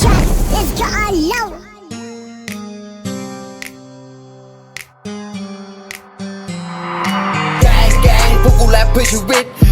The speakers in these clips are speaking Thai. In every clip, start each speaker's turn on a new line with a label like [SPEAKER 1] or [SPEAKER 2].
[SPEAKER 1] shot. Let's go all out.
[SPEAKER 2] แกงแ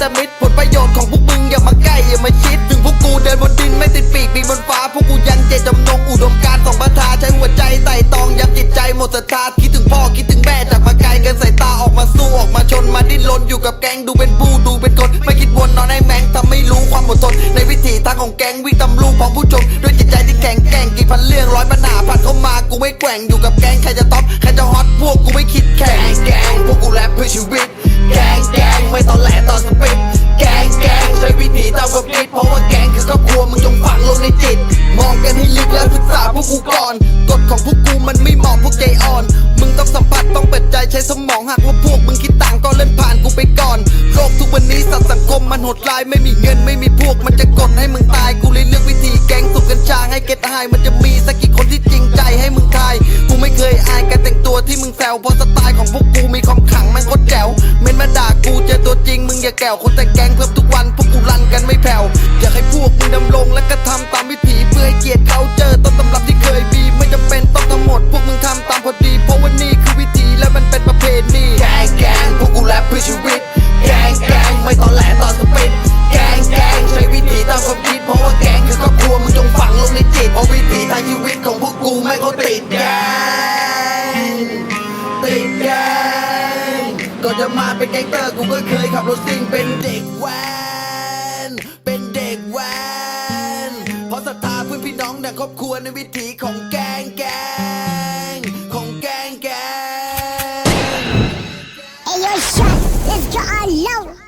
[SPEAKER 2] ที่ไหนเจอแต่มิตรผลประโยชน์ของพวกมึงอย่ามาใกล้อย่ามาชิด ถึงพวกกูเดินบนดินไม่ติดปีกบินบนฟ้า พวกกูยังเจตจำนงอุดมการณ์สองประทาใช้หัวใจไต่ตองย้ำจิตใจหมดศรัทธาคิดถึงพ่อคิดถึงแม่จากมาไกลกันสายตาออกมาสู้ออกมาชนมาดิ้นรนอยู่กับแก๊งดูเป็นผู้ดูเป็นคนไม่คิดวนนอนให้แมงทำไม่รู้ความอดทนในวิถีทางของแก๊งวิ่งตำลูกของผู้ชมด้วยจิตใจที่แข็งแกร่งกี่พันเรื่องร้อยปัญหาผ่านเข้ามากูไม่แกว่งอยู่กับแก๊งใครจะท็อปใครจะฮอตพวกกูไม่คิดแข่งแก๊งพวกกูแรปเพื่อชีวิตแกงแกง ก่อนกฎของพวกกูมันไม่เหมาะพวกใจอ่อน มึงต้องสัมผัสต้องเปิดใจใช้สมองหากว่าพวกมึงคิดต่างก็เล่นผ่านกูไปก่อนโลกทุกวันนี้สัตว์สังคมมันโหดร้ายไม่มีเงินไม่มีพวกมันจะกดให้มึงตายกูเลยเลือกวิธีแกงสุกกัญชาให้เก็ตไฮมันจะมีสักกี่คนที่จริงใจให้มึงทายกูไม่เคยอายการแต่งตัวที่มึงแซวเพราะสไตล์ของพวกกูมีความขลังมันโคตรแจ๋วเม้นมาด่ากูเจอตัวจริงมึงอย่าแก้วคนแต่งแกงเพิ่มทุกวันพวกกูรันกันไม่แผ่วอยากให้พวกมึงดำรงและก็ทำตามวิ ชีวิตของพวกกูไม่เขาติดแดงติดแดงก็จะมาเป็นแก๊งเตอร์กูก็เคยขับรถซิ่งเป็นเด็กแว้นเป็นเด็กแว้นเพราะศรัทธาเพื่อนพี่น้องในครอบครัวในวิถีของแกงแกงของแกงแกง
[SPEAKER 1] Ayo shot is gone low.